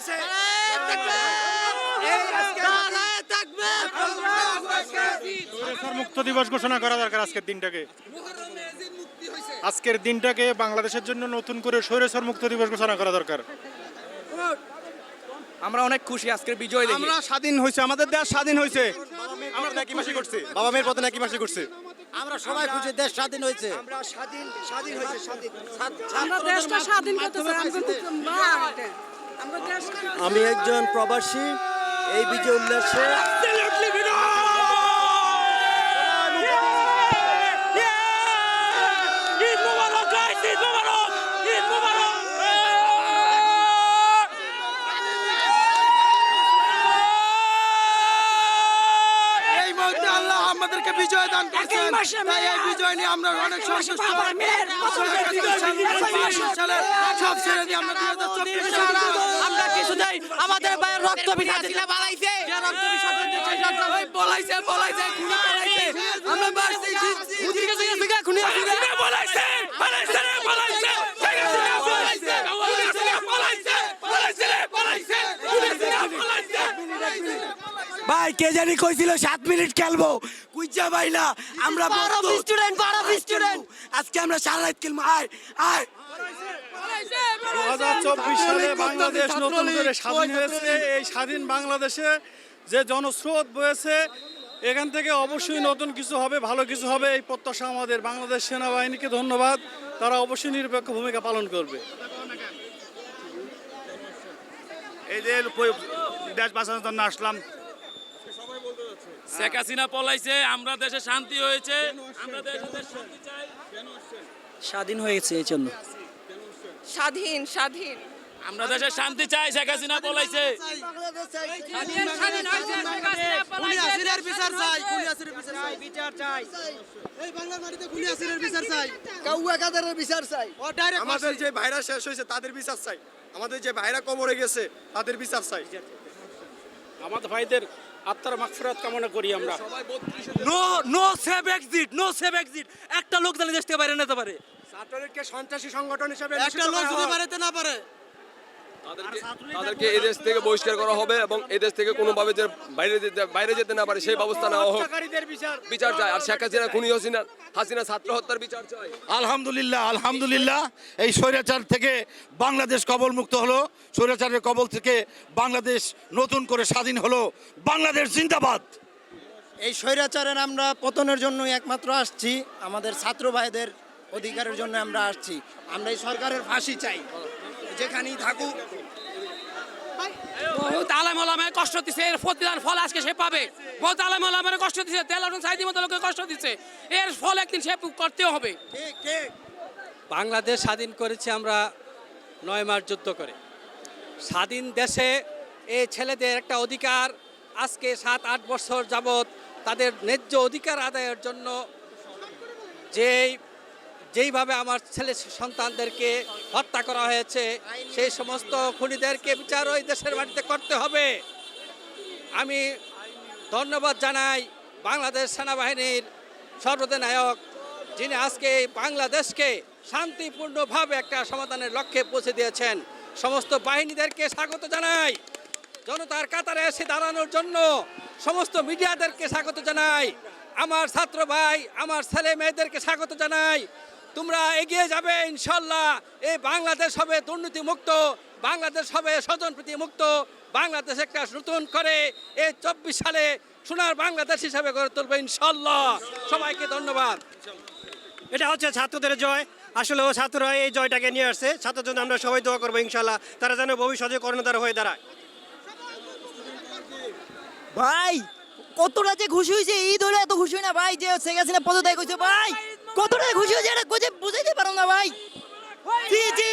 হয়েছে মুক্ত দিবস ঘোষণা করা দরকার আজকের দিনটাকে আজকের দিনটাকে বাংলাদেশের জন্য নতুন করে স্বৈরস্বর মুক্ত দিবস ঘোষণা করা দরকার আমরা অনেক খুশি আজকের বিজয় দেখে আমরা স্বাধীন হয়েছে আমাদের দেশ স্বাধীন হয়েছে আমরা নাকি মাসি করছে বাবা মেয়ের পথে নাকি মাসি করছে আমরা সবাই খুশি দেশ স্বাধীন হয়েছে। আমরা স্বাধীন স্বাধীন হয়েছে স্বাধীন। আমরা দেশটা স্বাধীন করতে চাই আমরা কিন্তু মা এটা। আমরা দেশটা আমি একজন প্রবাসী এই বিজয় উল্লাসে আল্লাহ আমাদেরকে বিজয় দান করেছেন তাই এই বিজয় নিয়ে আমরা অনেক সন্তুষ্ট সব ছেড়ে দিয়ে আমরা দুই হাজার চব্বিশ সালে আমরা আমাদের রক্ত বিসর্জন বলাইছে বলাইছে খুনি বলাইছে আমরা খুনি বলাইছে বলাইছে বলাইছে বলাইছে বলাইছে বলাইছে বলাইছে রে বলাইছে বলাইছে ভাই কে জানি কইছিল সাত মিনিট খেলব। কুইজা ভাই না আমরা বারো স্টুডেন্ট বারো স্টুডেন্ট আজকে আমরা সারা রাত খেলব। আয় আয়। দু হাজার চব্বিশ সালে বাংলাদেশ নতুন করে স্বাধীন হয়েছে। এই স্বাধীন বাংলাদেশে যে জনস্রোত বয়েছে এখান থেকে অবশ্যই নতুন কিছু হবে ভালো কিছু হবে। এই প্রত্যাশা আমাদের বাংলাদেশ সেনাবাহিনীকে ধন্যবাদ। তারা অবশ্যই নিরপেক্ষ ভূমিকা পালন করবে। এই যে দেশ বাঁচানোর জন্য আসলাম। শেখ হাসিনা পলাইছে আমরা দেশে শান্তি হয়েছে আমরা দেশে শান্তি চাই। স্বাধীন হয়েছে এই জন্য। স্বাধীন স্বাধীন। আমরা দেশে শান্তি চাই শেখ হাসিনা পলাইছে। স্বাধীন হয়েছে বিচার চাই বিচার চাই। এই বাংলার মাটিতে খুনি আসিরের বিচার চাই। কাউয়া কাদারের বিচার চাই। ও ডাইরেক্ট আমাদের যে ভাইরা শেষ হয়েছে তাদের বিচার চাই। আমাদের যে ভাইরা কবরে গেছে তাদের বিচার চাই। আমাদের ভাইদের আত্মার মাগফিরাত কামনা করি আমরা। No no save exit no save exit একটা লোক জানি দেশ থেকে বাইরে নিতে পারে। ছাত্রলীগকে সন্ত্রাসী সংগঠন হিসেবে একটা লোক যদি বাড়াইতে না পারে তাদেরকে এদেশ থেকে বহিষ্কার করা হবে এবং এদেশ থেকে কোনোভাবে যে বাইরে যেতে বাইরে যেতে না পারে সেই ব্যবস্থা নেওয়া হোক। বিচার। চাই আর শেখ হাসিনা খুনি হাসিনা হাসিনা ছাত্র হত্যার বিচার চাই আলহামদুলিল্লাহ আলহামদুলিল্লাহ। এই স্বৈরাচার থেকে বাংলাদেশ কবল মুক্ত হলো। স্বৈরাচারের কবল থেকে বাংলাদেশ নতুন করে স্বাধীন হলো। বাংলাদেশ জিন্দাবাদ। এই স্বৈরাচারের আমরা পতনের জন্যই একমাত্র আসছি। আমাদের ছাত্র ভাইদের অধিকারের জন্য আমরা আসছি। আমরা এই সরকারের ফাঁসি চাই। যেখানেই থাকুক। বহুত আলেম ওলামায় কষ্ট দিছে এর প্রতিদান ফল আজকে সে পাবে। বহুত আলেম কষ্ট দিছে তেলাটন সাইদি মতো লোকে কষ্ট দিচ্ছে এর ফল একদিন সে করতেও হবে। ঠিক ঠিক। বাংলাদেশ স্বাধীন করেছি আমরা নয় মাস যুদ্ধ করে। স্বাধীন দেশে এই ছেলেদের একটা অধিকার আজকে সাত আট বছর যাবৎ তাদের ন্যায্য অধিকার আদায়ের জন্য যেই যেইভাবে আমার ছেলে সন্তানদেরকে হত্যা করা হয়েছে, সেই সমস্ত খুনিদেরকে বিচার ওই দেশের মাটিতে করতে হবে। আমি ধন্যবাদ জানাই বাংলাদেশ সেনাবাহিনীর সর্বদনায়ক যিনি আজকে এই বাংলাদেশকে শান্তিপূর্ণভাবে একটা সমাধানের লক্ষ্যে পৌঁছে দিয়েছেন। সমস্ত বাহিনীদেরকে স্বাগত জানাই। জনতার কাতারে এসে দাঁড়ানোর জন্য সমস্ত মিডিয়াদেরকে স্বাগত জানাই। আমার ছাত্র ভাই, আমার ছেলে মেয়েদেরকে স্বাগত জানাই। তোমরা এগিয়ে যাবে ইনশাল্লাহ এই বাংলাদেশ হবে দুর্নীতি মুক্ত বাংলাদেশ হবে স্বজনপ্রীতি মুক্ত বাংলাদেশ একটা নতুন করে এই চব্বিশ সালে সোনার বাংলাদেশ হিসাবে গড়ে তুলবে ইনশাল্লাহ সবাইকে ধন্যবাদ। এটা হচ্ছে ছাত্রদের জয়। আসলে ও ছাত্ররা এই জয়টাকে নিয়ে আসছে। ছাত্রের জন্য আমরা সবাই দোয়া করব ইনশাল্লাহ তারা যেন ভবিষ্যতে কর্ণধার হয়ে দাঁড়ায়। ভাই কতটা যে খুশি হয়েছে ঈদ হলে এত খুশি না ভাই যে শেখ হাসিনা পদত্যাগ হয়েছে ভাই। কতটা খুশি হয়েছে এটা কোচে বুঝাইতে পারো না ভাই। জি জি